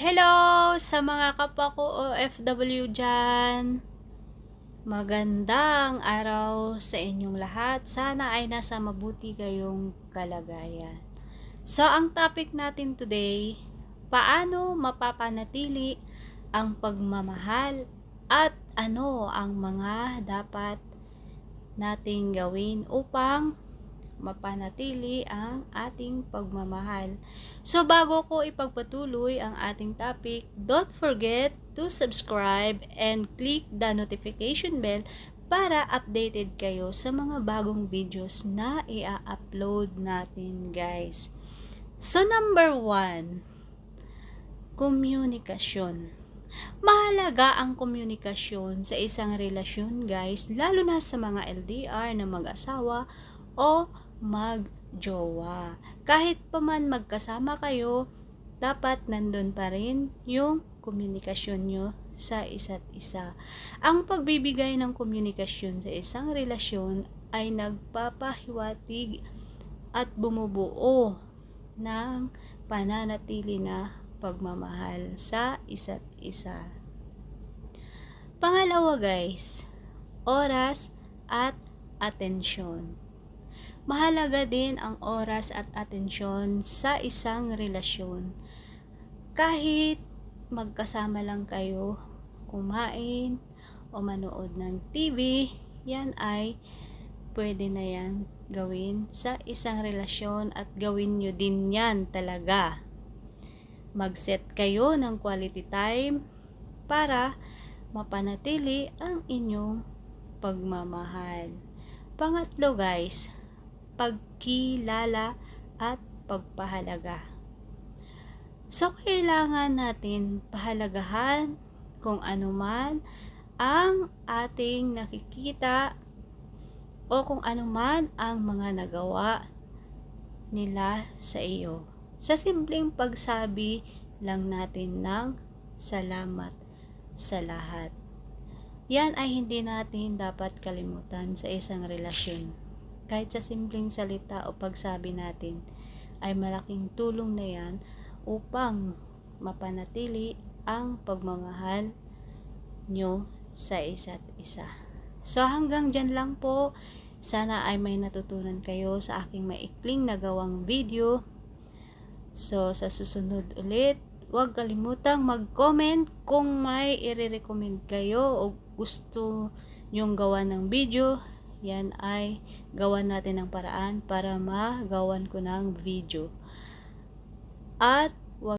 Hello sa mga kapwa ko OFW dyan. Magandang araw sa inyong lahat. Sana ay nasa mabuti kayong kalagayan. So, ang topic natin today, paano mapapanatili ang pagmamahal at ano ang mga dapat nating gawin upang mapanatili ang ating pagmamahal. So bago ko ipagpatuloy ang ating topic, don't forget to subscribe and click the notification bell para updated kayo sa mga bagong videos na i-upload natin guys. So number one, komunikasyon. Mahalaga ang komunikasyon sa isang relasyon guys, lalo na sa mga LDR na mag-asawa o magjowa. Kahit pa man magkasama kayo, dapat nandun pa rin yung komunikasyon nyo sa isa't isa. Ang pagbibigay ng komunikasyon sa isang relasyon ay nagpapahiwatig at bumubuo ng pananatili na pagmamahal sa isa't isa. Pangalawa guys, oras at atensyon. Mahalaga din ang oras at atensyon sa isang relasyon. Kahit magkasama lang kayo, kumain o manood ng TV, yan ay pwede na yan gawin sa isang relasyon at gawin nyo din yan talaga. Mag-set kayo ng quality time para mapanatili ang inyong pagmamahal. Pangatlo guys, pagkilala at pagpahalaga. So, kailangan natin pahalagahan kung ano man ang ating nakikita o kung ano man ang mga nagawa nila sa iyo. Sa simpleng pagsabi lang natin ng salamat sa lahat. Yan ay hindi natin dapat kalimutan sa isang relasyon. Kahit sa simpleng salita o pagsabi natin, ay malaking tulong na yan upang mapanatili ang pagmamahal nyo sa isa't isa. So hanggang dyan lang po. Sana ay may natutunan kayo sa aking maikling nagawang video. So sa susunod ulit, huwag kalimutang mag-comment kung may i-recommend kayo o gusto nyong gawa ng video. Yan ay gawan natin ng paraan para magawan ko ng video. At